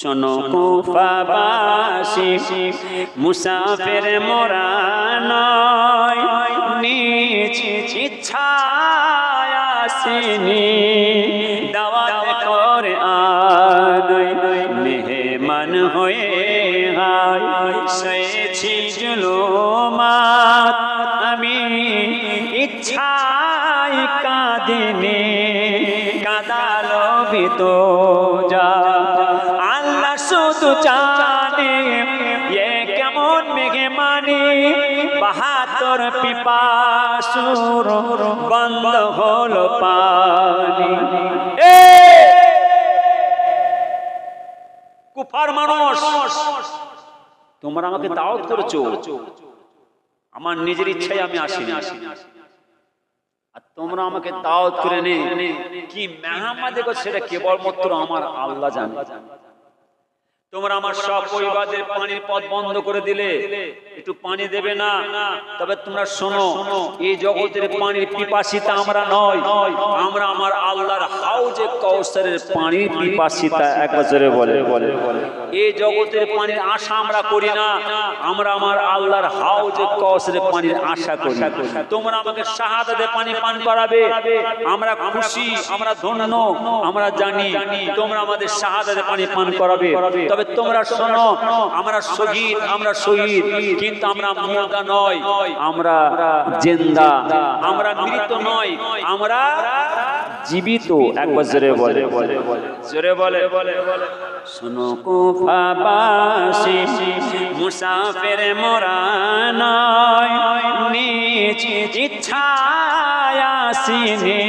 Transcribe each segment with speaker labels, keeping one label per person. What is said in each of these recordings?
Speaker 1: শোনো কুফাবাসী, মুসাফির মোরা নয়, নিজ দাওয়াত করে আনয় মেহমান হয়ে হায় সয়েছি জুলুমাত আমি ইচ্ছায় কাঁদিনি। কাদালো বিতো যা বাহাত্তর পিপাসুর বন্ধ হলো পানি। কুফার মানুষ, তোমরা আমাকে দাওয়াত করেছ। আমার নিজের ইচ্ছায় আমি আসিনি। আর তোমরা আমাকে দাওয়াত করে নে। কি মেহমান দেখো সেটা কেবলমাত্র আমার আল্লাহ জানে। তোমরা আমার সব পরিবারদের পানির পথ বন্ধ করে দিলে একটু পানি দেবে না। তবে তোমরা শোনো এই জগতের পানির পিপাসিতা আমরা নয় আমরা আমার আল্লাহর হাউজে কৌসারের পানির পিপাসিতা এক বছরে বলে। বলে। এই জগতের পানির আশা আমরা করি না আমরা আমার আল্লাহর হাউজে কৌসারের পানির আশা করি তোমরা আমাকে শাহাদাতে পানি পান করাবে। আমরা খুশি আমরা ধন্য আমরা জানি তোমরা আমাদের শাহাদাতে পানি পান করাবে। তবে তোমরা শোনো, আমরা শহীদ আমরা শহীদ, কিন্তু আমরা মুর্দা নয় আমরা জেন্দা, আমরা মৃত নয় আমরা জীবিত, একবার জোরে বলে জোরে বলে, শোনো কুফাবাসী মুসাফির মোরা নিজ ইচ্ছায় আসিনি,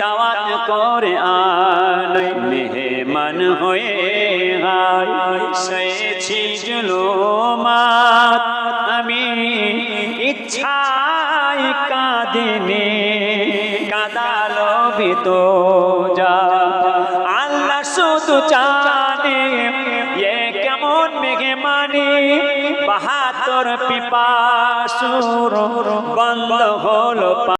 Speaker 1: দাওয়াত করে আনয় মেহমান হায় সয়েছি জুলুমাত, আমি ইচ্ছায় কাঁদিনি, কাদালো বিতো যা। আল্লাহ শুধু জানে এ কেমন মেঘে মানে বাহাত্তর পিপাসুর বন্ধ হলো